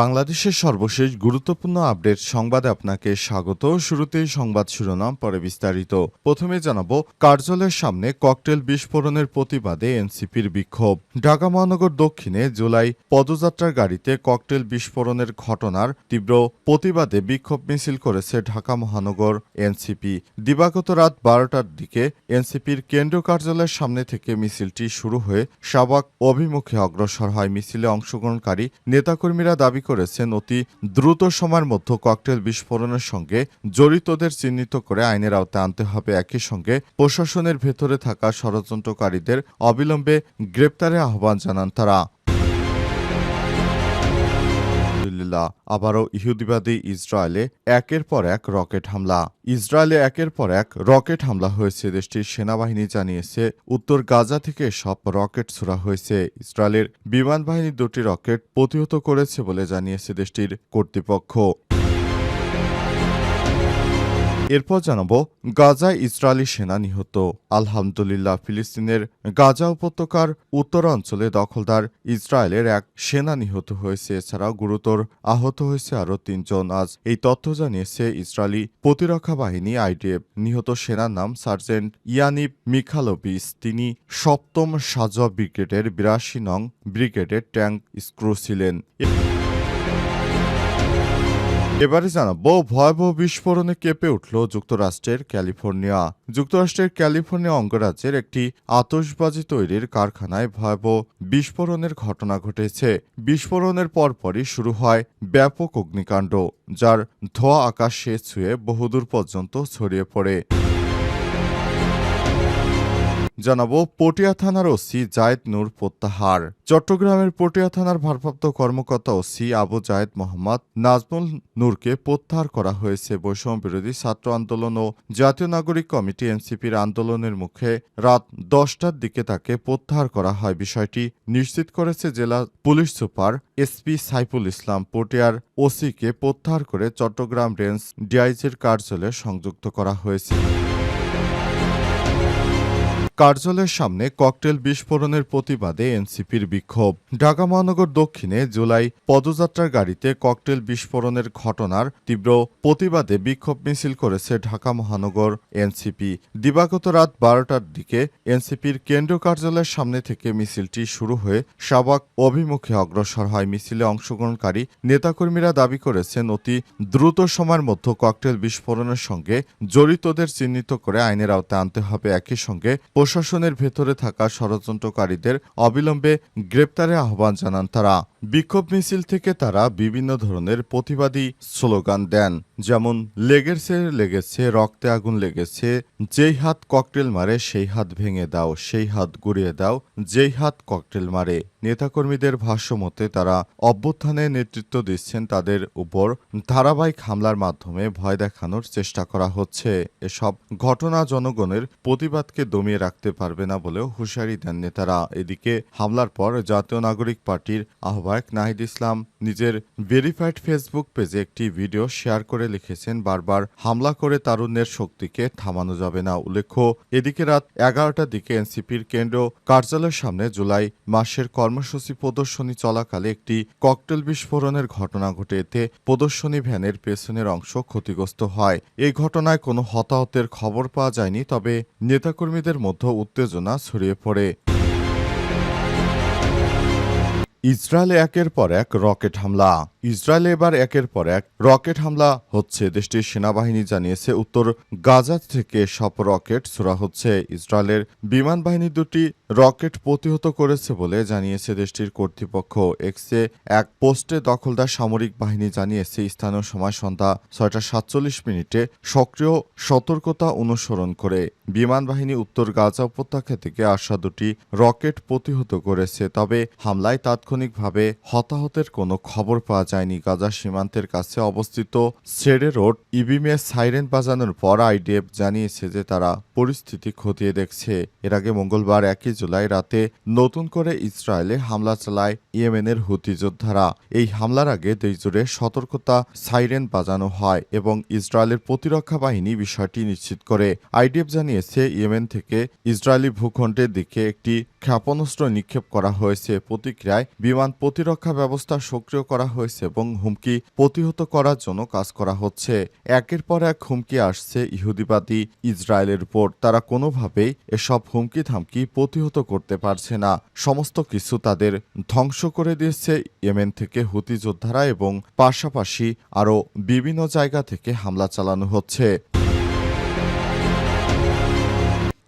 বাংলাদেশের সর্বশেষ গুরুত্বপূর্ণ আপডেট সংবাদে আপনাকে স্বাগত। শুরুতেই সংবাদ শিরোনাম, পরে বিস্তারিত। প্রথমে জানাব, কার্যালয়ের সামনে ককটেল বিস্ফোরণের প্রতিবাদে এনসিপির বিক্ষোভ। ঢাকা মহানগর দক্ষিণে জুলাই পদযাত্রার গাড়িতে ককটেল বিস্ফোরণের ঘটনার তীব্র প্রতিবাদে বিক্ষোভ মিছিল করেছে ঢাকা মহানগর এনসিপি। দিবাগত রাত বারোটার দিকে এনসিপির কেন্দ্রীয় কার্যালয়ের সামনে থেকে মিছিলটি শুরু হয়ে শাবাক অভিমুখে অগ্রসর হয়। মিছিলে অংশগ্রহণকারী নেতাকর্মীরা দাবি করেছেন অতি দ্রুত সময়ের মধ্যে ককটেল বিস্ফোরণের সঙ্গে জড়িতদের চিহ্নিত করে আইনের আওতায় আনতে হবে। একই সঙ্গে প্রশাসনের ভেতরে থাকা ষড়যন্ত্রকারীদের অবিলম্বে গ্রেপ্তারে আহ্বান জানান তারা। আলহামদুলিল্লাহ, আবারও ইহুদিবাদী ইসরায়েলে একের পর এক রকেট হামলা। ইসরায়েলে একের পর এক রকেট হামলা হয়েছে, দেশটির সেনাবাহিনী জানিয়েছে। উত্তর গাজা থেকে সব রকেট ছোড়া হয়েছে। ইসরায়েলের বিমান বাহিনী দুটি রকেট প্রতিহত করেছে বলে জানিয়েছে দেশটির কর্তৃপক্ষ। এরপর জানাব গাজায় ইসরায়েলি সেনা নিহত। আলহামদুলিল্লাহ, ফিলিস্তিনের গাজা উপত্যকার উত্তরাঞ্চলে দখলদার ইসরায়েলের এক সেনা নিহত হয়েছে। এছাড়াও গুরুতর আহত হয়েছে আরও তিনজন। আজ এই তথ্য জানিয়েছে ইসরায়েলি প্রতিরক্ষা বাহিনী আইডিএফ। নিহত সেনার নাম সার্জেন্ট ইয়ানিব মিখালোবিস তিনি সপ্তম সাজোয়া ব্রিগেডের বিরাশি নং ব্রিগেডের ট্যাঙ্ক স্ক্রু ছিলেন। এবারে জানাব ভয়াবহ বিস্ফোরণে কেঁপে উঠল যুক্তরাষ্ট্রের ক্যালিফোর্নিয়া। যুক্তরাষ্ট্রের ক্যালিফোর্নিয়া অঙ্গরাজ্যের একটি আতসবাজি তৈরির কারখানায় ভয়াবহ বিস্ফোরণের ঘটনা ঘটেছে। বিস্ফোরণের পরপরই শুরু হয় ব্যাপক অগ্নিকাণ্ড, যার ধোয়া আকাশে ছুঁয়ে বহুদূর পর্যন্ত ছড়িয়ে পড়ে। জানাব পটিয়া থানার ওসি জায়েদ নূর প্রত্যাহার। চট্টগ্রামের পটিয়া থানার ভারপ্রাপ্ত কর্মকর্তা ওসি আবু জায়েদ মোহাম্মদ নাজমুল নূরকে প্রত্যাহার করা হয়েছে। বৈষম্য বিরোধী ছাত্র আন্দোলন ও জাতীয় নাগরিক কমিটি এনসিপির আন্দোলনের মুখে রাত দশটার দিকে তাকে প্রত্যাহার করা হয়। বিষয়টি নিশ্চিত করেছে জেলা police super SP Saiful Islam. পটিয়ার ওসিকে প্রত্যাহার করে চট্টগ্রাম রেঞ্জ ডিআইজির কার্যালয়ে সংযুক্ত করা হয়েছে। কার্যালয়ের সামনে ককটেল বিস্ফোরণের প্রতিবাদে এনসিপির বিক্ষোভ। ঢাকা মহানগর দক্ষিণে জুলাই পদযাত্রার গাড়িতে ককটেল বিস্ফোরণের ঘটনার তীব্র প্রতিবাদে বিক্ষোভ মিছিল করেছে ঢাকা মহানগর এনসিপি। দিবাগত রাত বারোটার দিকে এনসিপির কেন্দ্রীয় কার্যালয়ের সামনে থেকে মিছিলটি শুরু হয়ে শাবাক অভিমুখে অগ্রসর হয়। মিছিলে অংশগ্রহণকারী নেতাকর্মীরা দাবি করেছেন, অতি দ্রুত সময়ের মধ্যে ককটেল বিস্ফোরণের সঙ্গে জড়িতদের চিহ্নিত করে আইনের আওতায় আনতে হবে। একই সঙ্গে প্রশাসনের ভেতরে থাকা ষড়যন্ত্রকারীদের অবিলম্বে গ্রেপ্তারে আহ্বান জানান তারা। বিক্ষোভ মিছিল থেকে তারা বিভিন্ন ধরনের প্রতিবাদী স্লোগান দেন, যেমন, লেগেছে লেগেছে, রক্তে আগুন লেগেছে, যেই হাত ককটেল মারে, সেই হাত ভেঙে দাও, সেই হাত গুড়িয়ে দাও, যেই হাত ককটেল মারে। নেতাকর্মীদের ভাষ্য মতে তারা অভ্যুত্থানে নেতৃত্ব দিচ্ছেন তাদের উপর। ধারাবাহিক হামলার মাধ্যমে ভয় দেখানোর চেষ্টা করা হচ্ছে। এসব ঘটনা জনগণের প্রতিবাদকে দমিয়ে রাখতে পারবে না বলেও হুঁশিয়ারি দেন নেতারা। এদিকে হামলার পর জাতীয় নাগরিক পার্টির আহ্বায়ক নাহিদ ইসলাম নিজের ভেরিফাইড ফেসবুক পেজে একটি ভিডিও শেয়ার করে লিখেছেন, বারবার হামলা করে তারুণ্যের শক্তিকে থামানো যাবে না। উল্লেখ্য, এদিকে রাত এগারোটার দিকে এনসিপির কেন্দ্র কার্যালয়ের সামনে জুলাই মাসের কর্মসূচি প্রদর্শনী চলাকালে একটি ককটেল বিস্ফোরণের ঘটনা ঘটে। এতে প্রদর্শনী ভ্যানের পেছনের অংশ ক্ষতিগ্রস্ত হয়। এই ঘটনায় কোনো হতাহতের খবর পাওয়া যায়নি, তবে নেতাকর্মীদের মধ্যে উত্তেজনা ছড়িয়ে পড়ে। ইসরায়েলে একের পর এক রকেট হামলা। ইসরায়েলে এবার একের পর এক রকেট হামলা হচ্ছে। দেশটির সেনাবাহিনী জানিয়েছে, উত্তর গাজা থেকে সব রকেট ছোড়া হচ্ছে। ইসরায়েলের বিমান বাহিনী দুটি রকেট প্রতিহত করেছে বলে জানিয়েছে দেশটির কর্তৃপক্ষ। এক্সে এক পোস্টে দখলদার সামরিক বাহিনী জানিয়েছে, স্থানীয় সময় সন্ধ্যা ছয়টা সাতচল্লিশ মিনিটে সক্রিয় সতর্কতা অনুসরণ করে বিমান বাহিনী উত্তর গাজা উপত্যকা থেকে আসা দুটি রকেট প্রতিহত করেছে। তবে হামলায় তাৎক্ষণিকভাবে হতাহতের কোনো খবর পাওয়া যায় যায়নি গাজা সীমান্তের কাছে অবস্থিত সেডে রোড ইবিমে সাইরেন বাজানোর পর আইডিএফ জানিয়েছে যে তারা পরিস্থিতি খতিয়ে দেখছে। এর আগে মঙ্গলবার একই জুলাই রাতে নতুন করে ইসরায়েলে হামলা চালায় ইয়েমেনের হুতি যোদ্ধারা। এই হামলার আগে দেশজুড়ে সতর্কতা সাইরেন বাজানো হয় এবং ইসরায়েলের প্রতিরক্ষা বাহিনী বিষয়টি নিশ্চিত করে। আইডিএফ জানিয়েছে, ইয়েমেন থেকে ইসরায়েলি ভূখণ্ডের দিকে একটি ক্ষেপণাস্ত্র নিক্ষেপ করা হয়েছে। প্রতিক্রিয়ায় বিমান প্রতিরক্ষা ব্যবস্থা সক্রিয় করা হয়েছে। এবং হুমকি প্রতিহত করার জন্য কাজ করা হচ্ছে। একের পর এক হুমকি আসছে ইহুদিবাদী ইসরায়েলের উপর। তারা কোনোভাবেই এসব হুমকি থামকি প্রতিহত করতে পারছে না। সমস্ত কিছু তাদের ধ্বংস করে দিয়েছে ইয়েমেন থেকে হুতি যোদ্ধারা এবং পাশাপাশি আরও বিভিন্ন জায়গা থেকে হামলা চালানো হচ্ছে।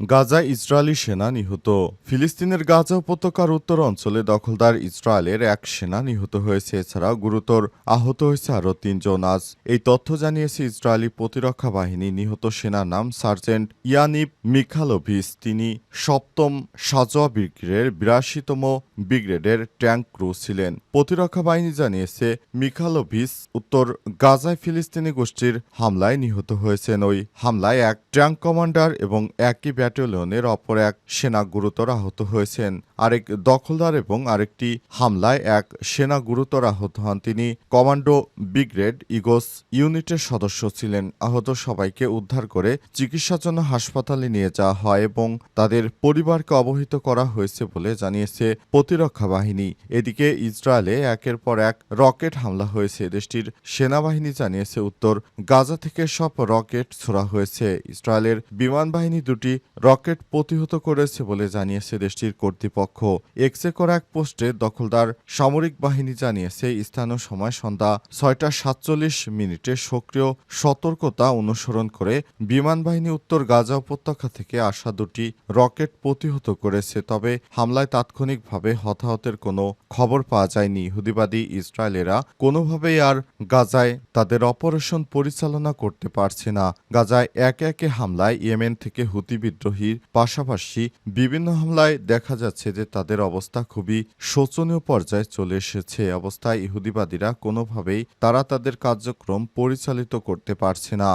গাজায় ইসরায়েলি সেনা নিহত। ফিলিস্তিনের গাজা উপত্যকার উত্তর অঞ্চলে দখলদার ইসরায়েলের এক সেনা নিহত হয়েছে। এছাড়াও গুরুতর আহত হয়েছে আরও তিনজন। আজ এই তথ্য জানিয়েছে ইসরায়েলি প্রতিরক্ষা বাহিনী নিহত সেনার নাম সার্জেন্ট ইয়ানিব মিখালোভিস তিনি সপ্তম সাজোয়া ব্রিগেডের বিরাশিতম ব্রিগেডের ট্যাঙ্ক ক্রু ছিলেন। প্রতিরক্ষা বাহিনী জানিয়েছে মিখালোভিস উত্তর গাজায় ফিলিস্তিনি গোষ্ঠীর হামলায় নিহত হয়েছেন। ওই হামলায় এক ট্যাঙ্ক কমান্ডার এবং একই ব্যাটালিয়নের অপর এক সেনা গুরুতর আহত হয়েছেন। আরেক দখলদার এবং আরেকটি হামলায় এক সেনা গুরুতর আহত হন তিনি। কমান্ডো ব্রিগেড ইগোস ইউনিটের সদস্য ছিলেন। আহত সবাইকে উদ্ধার করে চিকিৎসার জন্য হাসপাতালে নিয়ে যাওয়া হয় এবং তাদের পরিবারকে অবহিত করা হয়েছে বলে জানিয়েছে প্রতিরক্ষা বাহিনী। এদিকে ইসরায়েলে একের পর এক রকেট হামলা হয়েছে। দেশটির সেনাবাহিনী জানিয়েছে, উত্তর গাজা থেকে সব রকেট ছোড়া হয়েছে। ইসরায়েলের বিমান বাহিনী দুটি রকেট প্রতিহত করেছে বলে জানিয়েছে দেশটির কর্তৃপক্ষ। এক্সে করা এক পোস্টে দখলদার সামরিক বাহিনী জানিয়েছে, স্থানীয় সময় সন্ধ্যা ছয়টা সাতচল্লিশ মিনিটে সক্রিয় সতর্কতা অনুসরণ করে বিমান বাহিনী উত্তর গাজা উপত্যকা থেকে আসা দুটি রকেট প্রতিহত করেছে। তবে হামলায় তাৎক্ষণিকভাবে হতাহতের কোনো খবর পাওয়া যায়নি। হুদিবাদী ইসরায়েলেরা কোনোভাবেই আর গাজায় তাদের অপারেশন পরিচালনা করতে পারছে না। গাজায় একে একে হামলায় ইয়েমেন থেকে হুতি বিদ্রোহীর পাশাপাশি বিভিন্ন হামলায় দেখা যাচ্ছে যে তাদের অবস্থা খুবই শোচনীয় পর্যায়ে চলে এসেছে অবস্থায় ইহুদিবাদীরা কোনোভাবেই তারা তাদের কার্যক্রম পরিচালিত করতে পারছে না।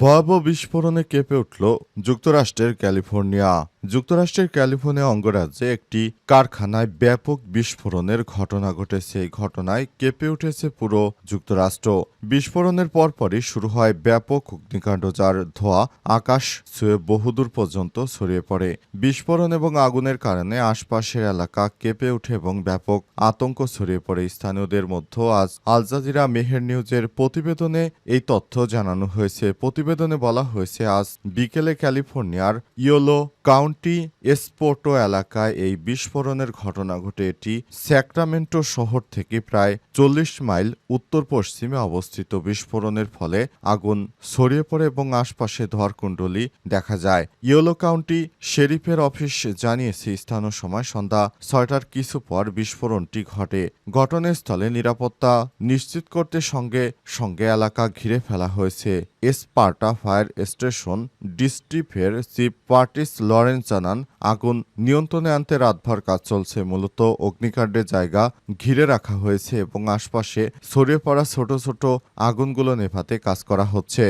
ভয়াবহ বিস্ফোরণে কেঁপে উঠল যুক্তরাষ্ট্রের ক্যালিফোর্নিয়া। যুক্তরাষ্ট্রের ক্যালিফোর্নিয়া অঙ্গরাজ্যে একটি কারখানায় ব্যাপক বিস্ফোরণের ঘটনা ঘটেছে। এই ঘটনায় কেঁপে উঠেছে পুরো যুক্তরাষ্ট্র। বিস্ফোরণের পরপরই শুরু হয় ব্যাপক অগ্নিকাণ্ড, যার ধোঁয়া আকাশ ছুঁয়ে বহুদূর পর্যন্ত ছড়িয়ে পড়ে। বিস্ফোরণ এবং আগুনের কারণে আশপাশের এলাকা কেঁপে ওঠে এবং ব্যাপক আতঙ্ক ছড়িয়ে পড়ে। স্থানীয়দের মধ্যে আজ আলজাজিরা মেহের নিউজের প্রতিবেদনে এই তথ্য জানানো হয়েছে। প্রতিবেদনে বলা হয়েছে, আজ বিকেলে ক্যালিফোর্নিয়ার ইয়োলো কাউন্টি এসপোর্টো এলাকায় এই বিস্ফোরণের ঘটনা ঘটে এটি স্যাক্রামেন্টো শহর থেকে প্রায় চল্লিশ মাইল উত্তর পশ্চিমে অবস্থিত। বিস্ফোরণের ফলে আগুন ছড়িয়ে পড়ে এবং আশপাশে ধরকুণ্ডলি দেখা যায়। ইয়োলো কাউন্টি শেরিফের অফিস জানিয়েছে, স্থানীয় সময় সন্ধ্যা ছয়টার কিছু পর বিস্ফোরণটি ঘটে। ঘটনাস্থলে নিরাপত্তা নিশ্চিত করতে সঙ্গে সঙ্গে এলাকা ঘিরে ফেলা হয়েছে। এসপার্টা ফায়ার স্টেশন ডিস্ট্রিফের চিফ পার্টিস লরেন্স জানান আগুন নিয়ন্ত্রণে আনতে রাতভর কাজ চলছে। মূলত অগ্নিকাণ্ডের জায়গা ঘিরে রাখা হয়েছে এবং আশপাশে ছড়িয়ে পড়া ছোট ছোট আগুনগুলো নেভাতে কাজ করা হচ্ছে।